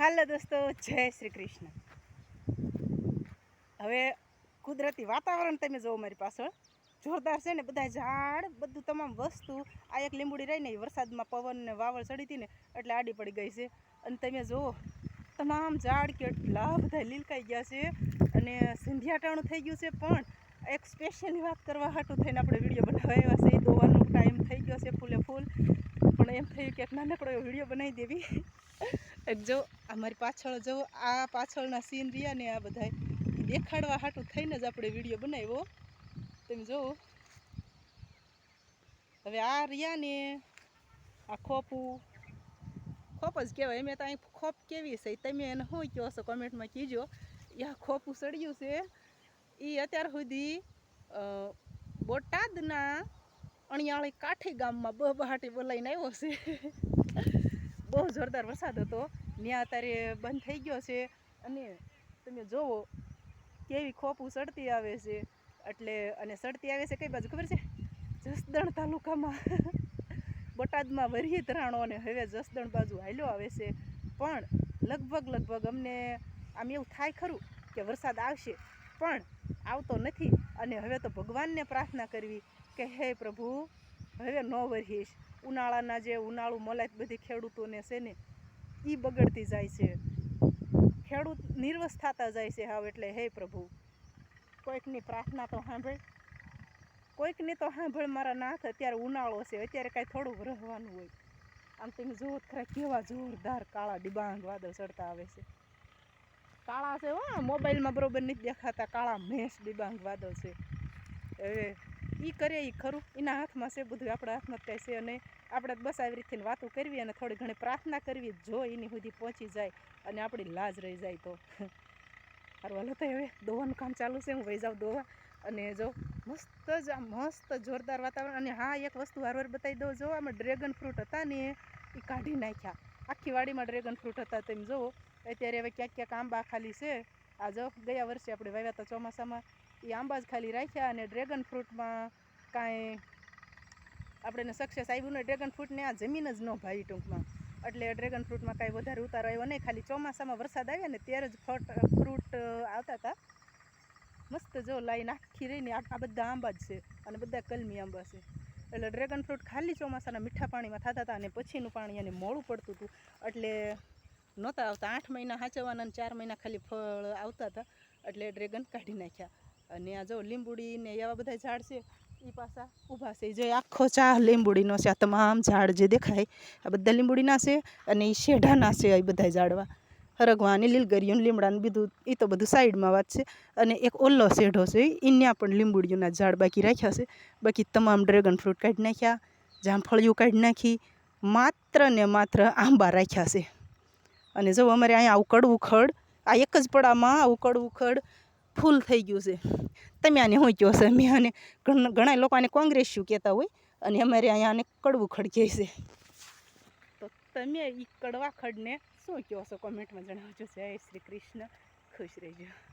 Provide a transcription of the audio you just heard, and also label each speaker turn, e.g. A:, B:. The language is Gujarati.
A: હાલો દોસ્તો, જય શ્રી કૃષ્ણ. હવે કુદરતી વાતાવરણ તમે જુઓ મારી પાછળ. જોરદાર છે ને બધા ઝાડ, બધું તમામ વસ્તુ. આ એક લીંબુડી રહી ને વરસાદમાં પવન ને વાવળ ચડી હતી ને એટલે આડી પડી ગઈ છે. અને તમે જુઓ, તમામ ઝાડ કેટલા બધા લીલકાઈ ગયા છે. અને સંધ્યાટાણું થઈ ગયું છે પણ એક સ્પેશિયલી વાત કરવા હાટું થઈને આપણે વીડિયો બનાવ્યા એવા છે. ધોવાનો ટાઈમ થઈ ગયો છે ફૂલે ફૂલ. પણ એમ થયું કે નાનકડો એવો વીડિયો બનાવી દેવી. એક જો, અમારી પાછળ જો, આ પાછળના સીન રહ્યા ને આ બધા દેખાડવા હાટું થઈને જ આપણે વીડિયો બનાવ્યો. તમે જો હવે આ રહ્યા ને, આ ખોપું. ખોપ જ કહેવાય. મેં તો અહીં ખોપ કેવી છે? તમે એને શું કહો છો? કોમેન્ટમાં કીજો યા ખોપું સડ્યું છે. એ અત્યાર સુધી બોટાદના અણિયાળી કાઠી ગામમાં બહાટી બોલાઈને આવ્યો છે. બહુ જોરદાર વરસાદ હતો. ત્યાં અત્યારે બંધ થઈ ગયો છે. અને તમે જોવો કેવી ખોપું સડતી આવે છે. એટલે અને સડતી આવે છે કઈ બાજુ ખબર છે? જસદણ તાલુકામાં. બોટાદમાં વરહી ધરાણો અને હવે જસદણ બાજુ હાલ્યો આવે છે. પણ લગભગ લગભગ અમને આમ એવું થાય ખરું કે વરસાદ આવશે, પણ આવતો નથી. અને હવે તો ભગવાનને પ્રાર્થના કરવી કે હે પ્રભુ હવે ન વરહીશ. ઉનાળાના જે ઉનાળું મોલાત બધી ખેડૂતોને છે ને એ બગડતી જાય છે. ખેડૂત નિર્વસ થતા જાય છે હાવ એટલે, હે પ્રભુ. કોઈકની પ્રાર્થના તો સાંભળ. કોઈકની તો સાંભળ, મારા નાથ અત્યારે ઉનાળો છે, અત્યારે કાંઈ થોડું રહેવાનું હોય. આમ તમે જુઓ ખરા કેવા જોરદાર કાળા ડિબાંગ વાદળ ચડતા આવે છે. કાળા છે હો, મોબાઈલમાં બરોબર નથી દેખાતા, કાળા મેસ ડિબાંગ વાદળ છે. હવે એ કરે એ ખરું. એના હાથમાં છે બધું, આપણા હાથમાં કાંઈ છે અને આપણે બસ આવી રીતે વાતો કરવી અને થોડી ઘણી પ્રાર્થના કરવી જો એની સુધી પહોંચી જાય અને આપણી લાજ રહી જાય તો. હાલો તો હવે દોવાનું કામ ચાલુ છે. હું વહી જાઉં દોવા અને જો મસ્ત જ આમ મસ્ત જોરદાર વાતાવરણ. અને હા, એક વસ્તુ વારવાર બતાવી દઉં. જો આમાં ડ્રેગન ફ્રૂટ હતા ને એ કાઢી નાખ્યા. આખી વાડીમાં ડ્રેગન ફ્રૂટ હતા તેમ જુઓ. અત્યારે હવે ક્યાંક ક્યાંક આંબા ખાલી છે. આ જો ગયા વર્ષે આપણે વાવ્યા હતા ચોમાસામાં. એ આંબા જ ખાલી રાખ્યા અને ડ્રેગન ફ્રૂટમાં કાંઈ આપણને સક્સેસ આવ્યું ને ડ્રેગન ફ્રૂટને આ જમીન જ ન ભાવી ટૂંકમાં. એટલે ડ્રેગન ફ્રૂટમાં કાંઈ વધારે ઉતારો આવ્યો નહીં. ખાલી ચોમાસામાં વરસાદ આવ્યા ને ત્યારે જ ફટ ફ્રૂટ આવતા હતા. મસ્ત જો લાઈન આખી રહીને આ આ બધા આંબા જ છે અને બધા કલમી આંબા છે. એટલે ડ્રેગન ફ્રૂટ ખાલી ચોમાસાના મીઠા પાણીમાં થતા હતા અને પછીનું પાણી એને મોડું પડતું હતું. એટલે નહોતા આવતા. આઠ મહિના સાચવવાના અને ચાર મહિના ખાલી ફળ આવતા હતા. એટલે ડ્રેગન કાઢી નાખ્યા. અને આ જો લીંબુડી ને એવા બધા ઝાડ છે એ પાછા ઊભા છે. જે આખો ચા લીંબુડીનો છે. આ તમામ ઝાડ જે દેખાય, આ બધા લીંબુડીના છે અને એ શેઢાના છે એ બધા ઝાડવા. હરગવા અને લીલગરીયું લીમડા બીધું એ તો બધું સાઈડમાં વાત છે. અને એક ઓલ્લો શેઢો છે એના પણ લીંબુડીઓના ઝાડ બાકી રાખ્યા છે. બાકી તમામ ડ્રેગન ફ્રૂટ કાઢી નાખ્યા, જામફળિયું કાઢી નાખી, માત્ર ને માત્ર આંબા રાખ્યા છે. અને જો અમારે અહીંયા આવું કડવું ખડ, આ એક જ પડામાં આવું કડવું ખડ ફૂલ થઈ ગયું છે. તમે આને શું કહો છો? મેં આને ઘણ- લોકો આને કોંગ્રેસ્યું કહેતા હોય અને અમારે અહીંયા આને કડવું ખડ કહે છે. તો તમે એ કડવા ખડને શું કહો છો? કોમેન્ટમાં જણાવજો. જય શ્રી કૃષ્ણ. ખુશ રહેજો.